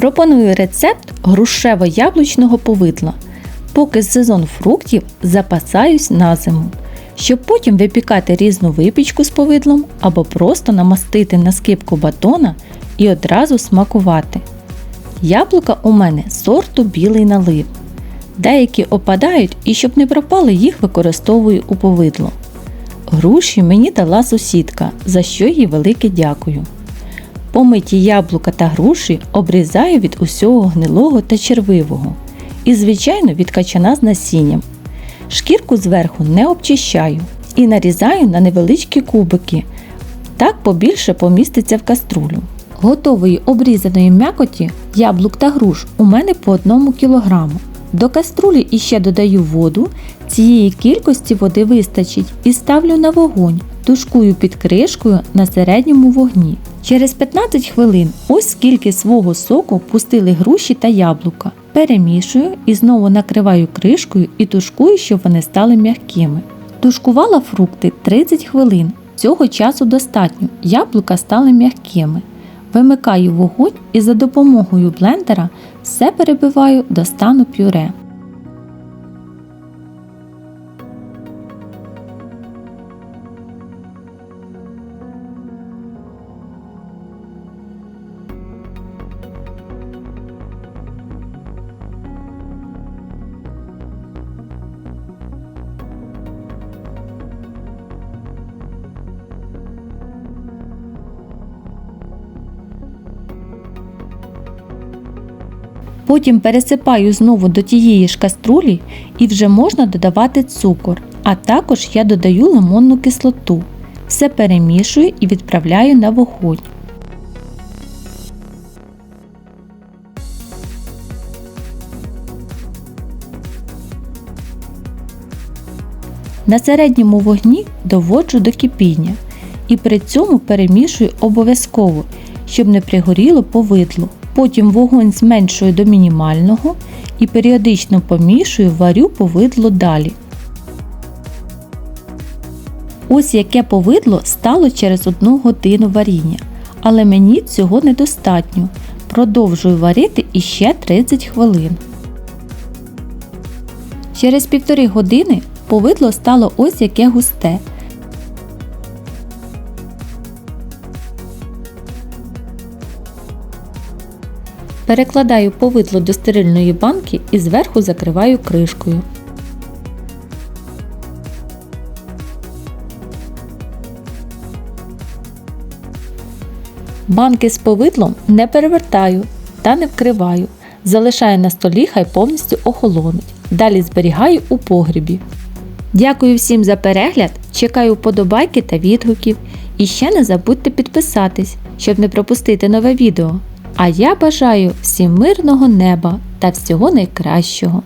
Пропоную рецепт грушево-яблучного повидла. Поки сезон фруктів запасаюсь на зиму, щоб потім випікати різну випічку з повидлом або просто намастити на скипку батона і одразу смакувати. Яблука у мене сорту білий налив. Деякі опадають і щоб не пропали, їх використовую у повидло. Груші мені дала сусідка, за що їй велике дякую. Помиті яблука та груші обрізаю від усього гнилого та червивого. І, звичайно, від качана з насінням. Шкірку зверху не обчищаю і нарізаю на невеличкі кубики. Так побільше поміститься в каструлю. Готової обрізаної м'якоті яблук та груш у мене по 1 кг. До каструлі іще додаю воду, цієї кількості води вистачить і ставлю на вогонь, тушкую під кришкою на середньому вогні. Через 15 хвилин ось скільки свого соку пустили груші та яблука. Перемішую і знову накриваю кришкою і тушкую, щоб вони стали м'якими. Тушкувала фрукти 30 хвилин. Цього часу достатньо, яблука стали м'якими. Вимикаю вогонь і за допомогою блендера все перебиваю до стану пюре. Потім пересипаю знову до тієї ж каструлі і вже можна додавати цукор, а також я додаю лимонну кислоту. Все перемішую і відправляю на вогонь. На середньому вогні доводжу до кипіння і при цьому перемішую обов'язково, щоб не пригоріло повидло. Потім вогонь зменшую до мінімального і періодично помішую, варю повидло далі. Ось яке повидло стало через 1 годину варіння, але мені цього недостатньо. Продовжую варити іще 30 хвилин. Через півтори години повидло стало ось яке густе. Перекладаю повидло до стерильної банки і зверху закриваю кришкою. Банки з повидлом не перевертаю та не вкриваю. Залишаю на столі, хай повністю охолонуть. Далі зберігаю у погрібі. Дякую всім за перегляд, чекаю вподобайки та відгуків. І ще не забудьте підписатись, щоб не пропустити нове відео. А я бажаю всім мирного неба та всього найкращого.